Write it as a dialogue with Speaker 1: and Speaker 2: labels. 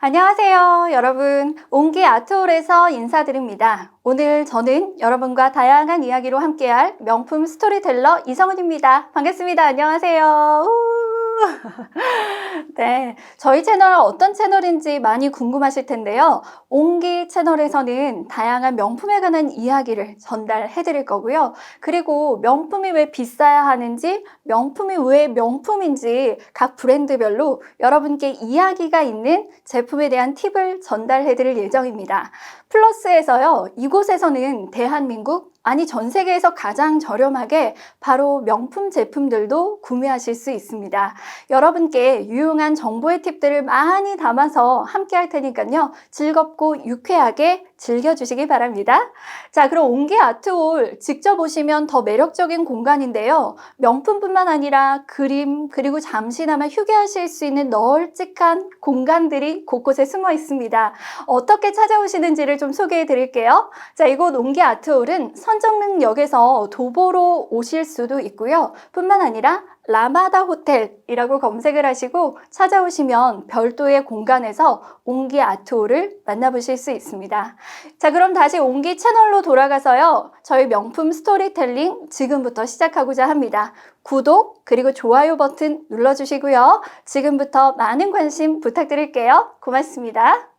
Speaker 1: 안녕하세요, 여러분. 옹기 아트홀에서 인사드립니다. 오늘 저는 여러분과 다양한 이야기로 함께할 명품 스토리텔러 이성은입니다. 반갑습니다. 안녕하세요. 우. 네, 저희 채널 어떤 채널인지 많이 궁금하실 텐데요. 옹기 채널에서는 다양한 명품에 관한 이야기를 전달해 드릴 거고요. 그리고 명품이 왜 비싸야 하는지, 명품이 왜 명품인지 각 브랜드별로 여러분께 이야기가 있는 제품에 대한 팁을 전달해 드릴 예정입니다. 플러스에서요, 이곳에서는 대한민국, 아니 전 세계에서 가장 저렴하게 바로 명품 제품들도 구매하실 수 있습니다. 여러분께 유용한 정보의 팁들을 많이 담아서 함께 할 테니까요. 즐겁고 유쾌하게 즐겨주시기 바랍니다. 자, 그럼 옹기 아트홀 직접 오시면 더 매력적인 공간인데요. 명품뿐만 아니라 그림, 그리고 잠시나마 휴게하실 수 있는 널찍한 공간들이 곳곳에 숨어 있습니다. 어떻게 찾아오시는지를 좀 소개해 드릴게요. 자, 이곳 옹기 아트홀은 선정릉역에서 도보로 오실 수도 있고요. 뿐만 아니라 라마다 호텔이라고 검색을 하시고 찾아오시면 별도의 공간에서 옹기 아트홀을 만나보실 수 있습니다. 자, 그럼 다시 옹기 채널로 돌아가서요. 저희 명품 스토리텔링 지금부터 시작하고자 합니다. 구독, 그리고 좋아요 버튼 눌러주시고요. 지금부터 많은 관심 부탁드릴게요. 고맙습니다.